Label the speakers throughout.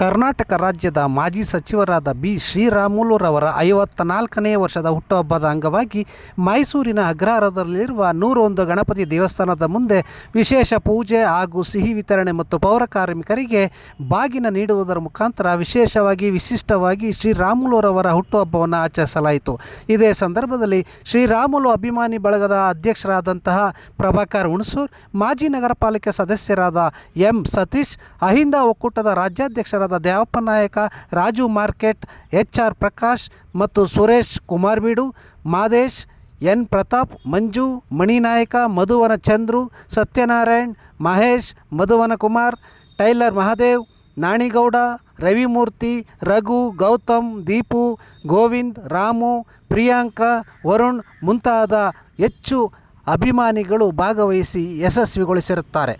Speaker 1: ಕರ್ನಾಟಕ ರಾಜ್ಯದ ಮಾಜಿ ಸಚಿವರಾದ ಬಿ. ಶ್ರೀರಾಮುಲುರವರ ಐವತ್ತ ನಾಲ್ಕನೇ ವರ್ಷದ ಹುಟ್ಟುಹಬ್ಬದ ಅಂಗವಾಗಿ ಮೈಸೂರಿನ ಅಗ್ರಹಾರದಲ್ಲಿರುವ ನೂರೊಂದು ಗಣಪತಿ ದೇವಸ್ಥಾನದ ಮುಂದೆ ವಿಶೇಷ ಪೂಜೆ ಹಾಗೂ ಸಿಹಿ ವಿತರಣೆ ಮತ್ತು ಪೌರ ಕಾರ್ಮಿಕರಿಗೆ ಬಾಗಿನ ನೀಡುವುದರ ಮುಖಾಂತರ ವಿಶೇಷವಾಗಿ ವಿಶಿಷ್ಟವಾಗಿ ಶ್ರೀರಾಮುಲುರವರ ಹುಟ್ಟುಹಬ್ಬವನ್ನು ಆಚರಿಸಲಾಯಿತು. ಇದೇ ಸಂದರ್ಭದಲ್ಲಿ ಶ್ರೀರಾಮುಲು ಅಭಿಮಾನಿ ಬಳಗದ ಅಧ್ಯಕ್ಷರಾದಂತಹ ಪ್ರಭಾಕರ್ ಹುಣಸೂರ್, ಮಾಜಿ ನಗರ ಪಾಲಿಕೆ ಸದಸ್ಯರಾದ ಎಂ. ಸತೀಶ್, ಅಹಿಂದ ಒಕ್ಕೂಟದ ರಾಜ್ಯಾಧ್ಯಕ್ಷರಾದ Devappa Nayaka, Raju market H R Prakash ಮತ್ತು ಸುರೇಶ್ ಕುಮಾರ್ಬೀಡು ಮಾದೇಶ್, ಎನ್ ಪ್ರತಾಪ್, ಮಂಜು, ಮಣಿನಾಯಕ, ಮಧುವನ ಚಂದ್ರು, ಸತ್ಯನಾರಾಯಣ್, ಮಹೇಶ್, ಮಧುವನ ಕುಮಾರ್, ಟೈಲರ್ ಮಹಾದೇವ್, ನಾಣಿಗೌಡ, ರವಿಮೂರ್ತಿ, ರಘು, ಗೌತಮ್, ದೀಪು, ಗೋವಿಂದ್, ರಾಮು, ಪ್ರಿಯಾಂಕಾ, ವರುಣ್ ಮುಂತಾದ ಹೆಚ್ಚು ಅಭಿಮಾನಿಗಳು ಭಾಗವಹಿಸಿ ಯಶಸ್ವಿಗೊಳಿಸಿರುತ್ತಾರೆ.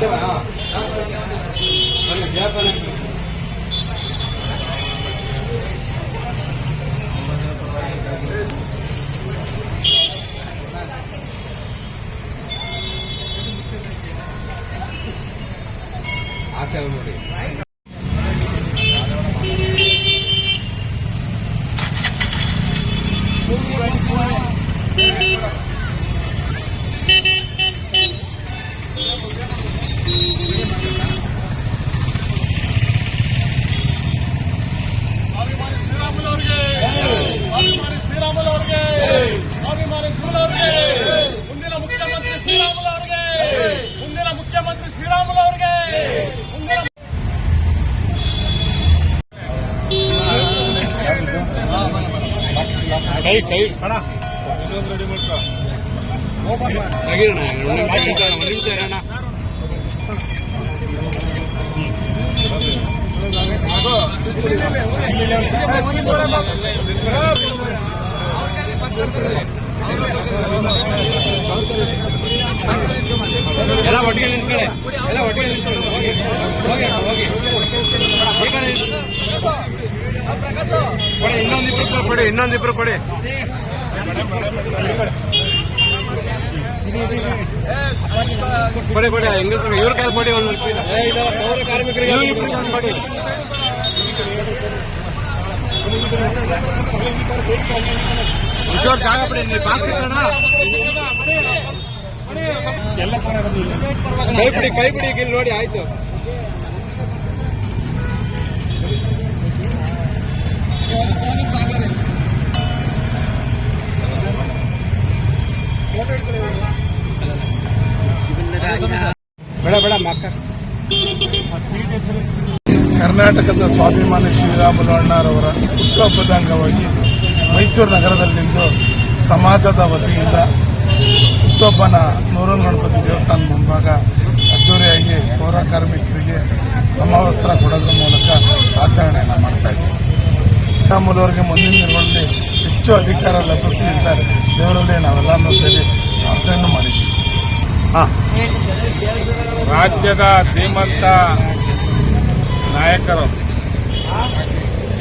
Speaker 2: 再来啊。ಕೈ ಕೈ ಇನ್ನೊಂದು ರೆಡಿ
Speaker 3: ಇರೋಣ ಎಲ್ಲ ಒಟ್ಟಿಗೆ ನಿಂತ್ಕೊಳ್ಳಿ ಎಲ್ಲ ಒಟ್ಟಿಗೆ ನಿಂತ್ಕೊಳ್ಳಿ ಹೋಗಿ ಹೋಗಿ ಹೋಗಿ. ಕಡೆ ಇನ್ನೊಂದಿಬ್ರು ಕೊಡಿ ಇನ್ನೊಂದಿಬ್ರು ಕೊಡಿ. ಕೊಡಿ ಕೊಡಿ, ಹೆಂಗಸರು, ಇವ್ರ ಕೈ ಕೊಡಿ ಒಂದು ಕಾರ್ಮಿಕರಿಗೆ ಕೊಡಿ ಜಾಗ ಬಿಡಿ, ನೀವು ಬಾಕ್ಸ್ ಎಲ್ಲ ಕೈ ಬಿಡಿ ಕೈ ಬಿಡಿ ಇಲ್ಲಿ ನೋಡಿ, ಆಯ್ತು.
Speaker 4: ಕರ್ನಾಟಕದ ಸ್ವಾಭಿಮಾನಿ ಶ್ರೀರಾಮುಲು ಅಣ್ಣಾರವರ ಹುಟ್ಟುಹಬ್ಬದ ಅಂಗವಾಗಿ ಮೈಸೂರು ನಗರದಲ್ಲಿಂದು ಸಮಾಜದ ವತಿಯಿಂದ ಹುಟ್ಟುಹಬ್ಬನ ನೂರೊಂದು ಗಣಪತಿ ದೇವಸ್ಥಾನ ಮುಂಭಾಗ ಅದ್ದೂರಿಯಾಗಿ ಪೌರ ಕಾರ್ಮಿಕರಿಗೆ ಸಮವಸ್ತ್ರ ಕೊಡೋದ್ರ ಮೂಲಕ ಆಚರಣೆಯನ್ನು ಮಾಡ್ತಾ ಇದ್ದೀವಿ. ಶ್ರೀರಾಮುಲು ಅವರಿಗೆ ಮುಂದಿನ ದಿನಗಳಲ್ಲಿ ಹೆಚ್ಚು ಅಧಿಕಾರ ಲಭಿಸ್ತಿದ್ದಾರೆ ದೇವರಲ್ಲಿ ನಾವೆಲ್ಲರೂ ಸೇರಿ ಮಾಡಿದ್ವಿ ಮಾಡಿದ್ದೀವಿ
Speaker 2: ರಾಜ್ಯದ ಧೀಮಂತ ನಾಯಕರು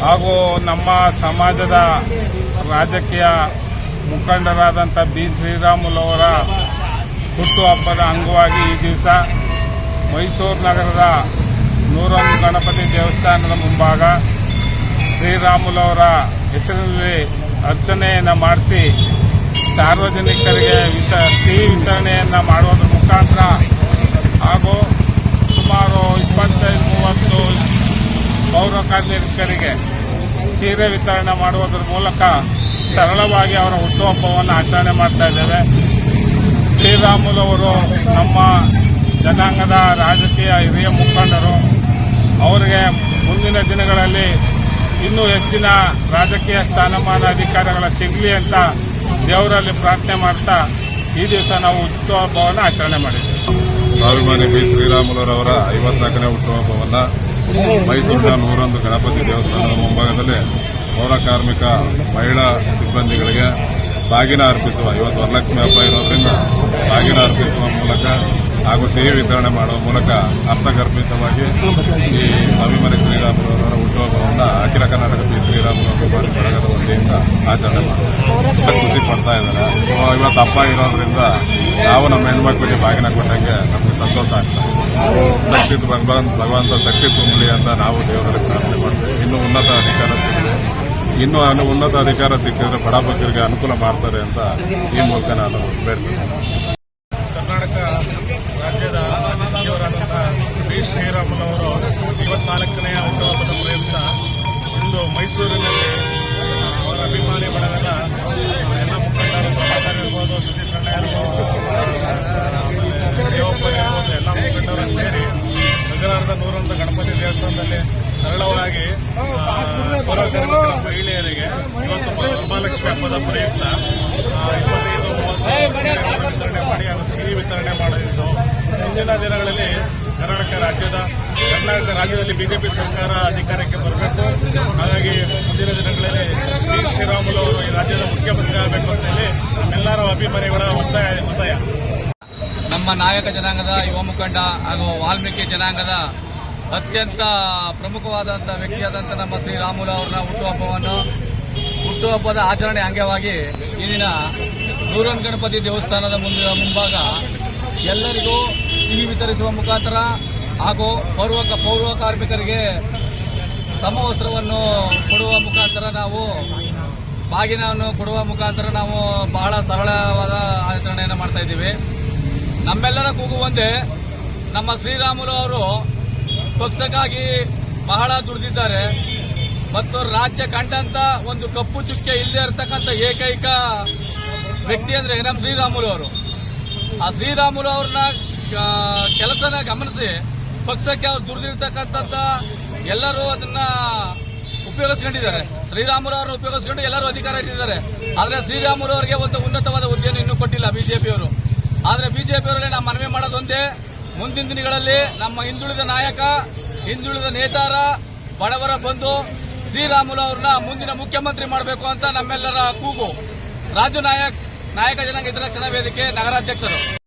Speaker 2: ಹಾಗೂ ನಮ್ಮ ಸಮಾಜದ ರಾಜಕೀಯ ಮುಖಂಡರಾದಂಥ ಬಿ. ಶ್ರೀರಾಮುಲವರ ಅವರ ಹುಟ್ಟುಹಬ್ಬದ ಅಂಗವಾಗಿ ಈ ದಿವಸ ಮೈಸೂರು ನಗರದ ನೂರೊಂದು ಗಣಪತಿ ದೇವಸ್ಥಾನದ ಮುಂಭಾಗ ಶ್ರೀರಾಮುಲು ಅವರ ಹೆಸರಿನಲ್ಲಿ ಅರ್ಚನೆಯನ್ನು ಮಾಡಿಸಿ
Speaker 5: ಸಾರ್ವಜನಿಕರಿಗೆ ವಿತ ಸಿಹಿ ವಿತರಣೆಯನ್ನು ಮಾಡುವುದರ ಮುಖಾಂತರ ಹಾಗೂ ಸುಮಾರು ಇಪ್ಪತ್ತೈದು, ಮೂವತ್ತು ಪೌರ ಕಾರ್ಮಿಕರಿಗೆ ಸೀರೆ ವಿತರಣೆ ಮಾಡುವುದರ ಮೂಲಕ ಸರಳವಾಗಿ ಅವರ ಹುಟ್ಟುಹಬ್ಬವನ್ನು ಆಚರಣೆ ಮಾಡ್ತಾ ಇದ್ದೇವೆ. ಶ್ರೀರಾಮುಲವರು ನಮ್ಮ ಜನಾಂಗದ ರಾಜಕೀಯ ಹಿರಿಯ ಮುಖಂಡರು. ಅವರಿಗೆ ಮುಂದಿನ ದಿನಗಳಲ್ಲಿ ಇನ್ನೂ ಹೆಚ್ಚಿನ ರಾಜಕೀಯ ಸ್ಥಾನಮಾನ ಅಧಿಕಾರಗಳ ಸಿಗಲಿ ಅಂತ ದೇವರಲ್ಲಿ ಪ್ರಾರ್ಥನೆ ಮಾಡ್ತಾ ಈ ದಿವಸ ನಾವು ಹುಟ್ಟುಹಬ್ಬವನ್ನು ಆಚರಣೆ ಮಾಡಿದ್ದೇವೆ
Speaker 6: ಸ್ವಾಭಿಮಾನಿ ಬಿ. ಶ್ರೀರಾಮುಲುರವರ ಐವತ್ನಾಲ್ಕನೇ ಹುಟ್ಟುಹಬ್ಬವನ್ನು ಮೈಸೂರಿನ ನೂರೊಂದು ಗಣಪತಿ ದೇವಸ್ಥಾನದ ಮುಂಭಾಗದಲ್ಲಿ ಪೌರ ಕಾರ್ಮಿಕ ಮಹಿಳಾ ಸಿಬ್ಬಂದಿಗಳಿಗೆ ಬಾಗಿನ ಅರ್ಪಿಸುವ, ಇವತ್ತು ವರಲಕ್ಷ್ಮಿ ಹಬ್ಬ ಇರೋದ್ರಿಂದ ಬಾಗಿನ ಅರ್ಪಿಸುವ ಮೂಲಕ ಹಾಗೂ ಸಿಹಿ ವಿತರಣೆ ಮಾಡುವ ಮೂಲಕ ಅರ್ಥಗರ್ಭಿತವಾಗಿ ಈ ಸ್ವಾಭಿಮಾನಿ ಶ್ರೀರಾಮುಲುರವರ ಹುಟ್ಟುಹಬ್ಬವನ್ನು ಅಖಿಲ ಕರ್ನಾಟಕ ಬಿ ಶ್ರೀರಾಮುಲು ಕುಮಾರಿ ಬಳಗದ ವತಿಯಿಂದ ಆಚರಣೆ ಮಾಡ್ತಾರೆ. ಖುಷಿ ಪಡ್ತಾ ಇದ್ದಾರೆ. ಇವತ್ತು ಹಬ್ಬ ಇರೋದ್ರಿಂದ ನಾವು ನಮ್ಮ ಹೆಣ್ಮಕ್ಳಿಗೆ ಬಾಗಿನ ಕೊಟ್ಟಂಗೆ ನಮಗೆ ಸಂತೋಷ ಆಗ್ತದೆ ಶಕ್ತಿ ಭಗವಂತ ಭಗವಂತ ಶಕ್ತಿ ತುಂಬಲಿ ಅಂತ ನಾವು ದೇವರಲ್ಲಿ ಪ್ರಾರ್ಥನೆ ಮಾಡ್ತೇವೆ. ಇನ್ನೂ ಉನ್ನತ ಅಧಿಕಾರ ಸಿಕ್ಕಿದೆ. ಇನ್ನೂ ಅನು, ಉನ್ನತ ಅಧಿಕಾರ ಸಿಕ್ಕಿದ್ರೆ ಬಡ ಅನುಕೂಲ ಮಾಡ್ತಾರೆ ಅಂತ ಈ ಮೂಲಕ ನಾನು ಬೇಡ್ತೇನೆ
Speaker 2: ಕರ್ನಾಟಕ ರಾಜ್ಯದ ಸಚಿವರಾದಂತಹ ಬಿ ಶ್ರೀರಾಮುಲವರು ಇವತ್ನಾಲ್ಕನೇ ಹುಟ್ಟುಹಬ್ಬದ ಪ್ರಯುಕ್ತ ಇಂದು ಮೈಸೂರಿನಲ್ಲಿ ಅವರ ಅಭಿಮಾನಿ ಬಳಗದ ಎಲ್ಲ ಮುಖಂಡರು ಇರ್ಬೋದು ಸತೀಶ್ ಅಣ್ಣ ಇರ್ಬೋದು ದೇವಪ್ಪ ಎಲ್ಲ ಮುಖಂಡರು ಸೇರಿ ನಗರದ ನೂರೊಂದು ಗಣಪತಿ ದೇವಸ್ಥಾನದಲ್ಲಿ ಸರಳವಾಗಿ ಮಹಿಳೆಯರಿಗೆ ಇವತ್ತು ಮಹಾಲಕ್ಷ್ಮಿ ಹಬ್ಬದ ಪ್ರಯುಕ್ತ ಇಪ್ಪತ್ತೈದು, ಮೂವತ್ತು ವಿತರಣೆ ಮಾಡಿ, ಅವರು ಸಿಹಿ ವಿತರಣೆ ಮಾಡಲಿದ್ದು ಮುಂದಿನ ದಿನಗಳಲ್ಲಿ ಕರ್ನಾಟಕ ರಾಜ್ಯದ, ಕರ್ನಾಟಕ ರಾಜ್ಯದಲ್ಲಿ ಬಿಜೆಪಿ ಸರ್ಕಾರ ಅಧಿಕಾರಕ್ಕೆ ಬರಬೇಕು. ಹಾಗಾಗಿ ಮುಂದಿನ ದಿನಗಳಲ್ಲಿ ಶ್ರೀ ಶ್ರೀರಾಮುಲು ಅವರು ಈ ರಾಜ್ಯದ ಮುಖ್ಯಮಂತ್ರಿ ಆಗಬೇಕು ಅಂತ ಹೇಳಿ ನಮ್ಮೆಲ್ಲರ ಅಭಿಮಾನಿಗಳ ಒತ್ತಾಯ ಒತ್ತಾಯ.
Speaker 7: ನಮ್ಮ ನಾಯಕ ಜನಾಂಗದ ಯುವ ಮುಖಂಡ ಹಾಗೂ ವಾಲ್ಮೀಕಿ ಜನಾಂಗದ ಅತ್ಯಂತ ಪ್ರಮುಖವಾದಂಥ ವ್ಯಕ್ತಿಯಾದಂಥ ನಮ್ಮ ಶ್ರೀರಾಮುಲು ಅವರ ಹುಟ್ಟುಹಬ್ಬವನ್ನು ಹುಟ್ಟುಹಬ್ಬದ ಆಚರಣೆ ಅಂಗವಾಗಿ ದಿನ ನೂರನ್ ಗಣಪತಿ ದೇವಸ್ಥಾನದ ಮುಂದಿನ ಮುಂಭಾಗ ಎಲ್ಲರಿಗೂ ಸಿಹಿ ವಿತರಿಸುವ ಮುಖಾಂತರ ಹಾಗೂ ಪೌರ್ವ ಪೌರ್ವ ಕಾರ್ಮಿಕರಿಗೆ ಸಮವಸ್ತ್ರವನ್ನು ಕೊಡುವ ಮುಖಾಂತರ ನಾವು ಬಾಗಿನವನ್ನು ಕೊಡುವ ಮುಖಾಂತರ ನಾವು ಬಹಳ ಸರಳವಾದ ಆಚರಣೆಯನ್ನು ಮಾಡ್ತಾ ಇದ್ದೀವಿ. ನಮ್ಮೆಲ್ಲರ ಕೂಗು ಒಂದೇ ನಮ್ಮ ಶ್ರೀರಾಮುಲು ಅವರು ಪಕ್ಷಕ್ಕಾಗಿ ಬಹಳ ದುಡಿದಿದ್ದಾರೆ. ಮತ್ತು ರಾಜ್ಯ ಕಂಡಂತ ಒಂದು ಕಪ್ಪು ಚುಕ್ಕೆ ಇಲ್ಲದೆ ಇರತಕ್ಕಂಥ ಏಕೈಕ ವ್ಯಕ್ತಿ ಅಂದ್ರೆ ನಮ್ಮ ಶ್ರೀರಾಮುಲು ಅವರು. ಆ ಶ್ರೀರಾಮುಲು ಅವ್ರನ್ನ ಕೆಲಸನ ಗಮನಿಸಿ, ಪಕ್ಷಕ್ಕೆ ಅವ್ರು ದುಡಿದಿರ್ತಕ್ಕಂಥ ಎಲ್ಲರೂ ಅದನ್ನ ಉಪಯೋಗಿಸ್ಕೊಂಡಿದ್ದಾರೆ. ಶ್ರೀರಾಮುಲು ಉಪಯೋಗಿಸ್ಕೊಂಡು ಎಲ್ಲರೂ ಅಧಿಕಾರ ಇದ್ದಿದ್ದಾರೆ ಆದ್ರೆ ಶ್ರೀರಾಮುಲು ಅವರಿಗೆ ಒಂದು ಉನ್ನತವಾದ ಹುದ್ದೆಯನ್ನು ಇನ್ನೂ ಕೊಟ್ಟಿಲ್ಲ ಬಿಜೆಪಿಯವರು. ಆದ್ರೆ ಬಿಜೆಪಿಯವರಲ್ಲಿ ನಾವು ಮನವಿ ಮಾಡೋದೊಂದೇ ಮುಂದಿನ ದಿನಗಳಲ್ಲಿ ನಮ್ಮ ಹಿಂದುಳಿದ ನಾಯಕ, ಹಿಂದುಳಿದ ನೇತಾರ, ಬಡವರ ಬಂದು ಶ್ರೀರಾಮುಲು ಅವ್ರನ್ನ ಮುಂದಿನ ಮುಖ್ಯಮಂತ್ರಿ ಮಾಡಬೇಕು ಅಂತ ನಮ್ಮೆಲ್ಲರ ಕೂಗು. ರಾಜು ನಾಯಕ್, ನಾಯಕ ಜನಾಂಗ ಹಿತರಕ್ಷಣಾ ವೇದಿಕೆ ನಗರಾಧ್ಯಕ್ಷರು.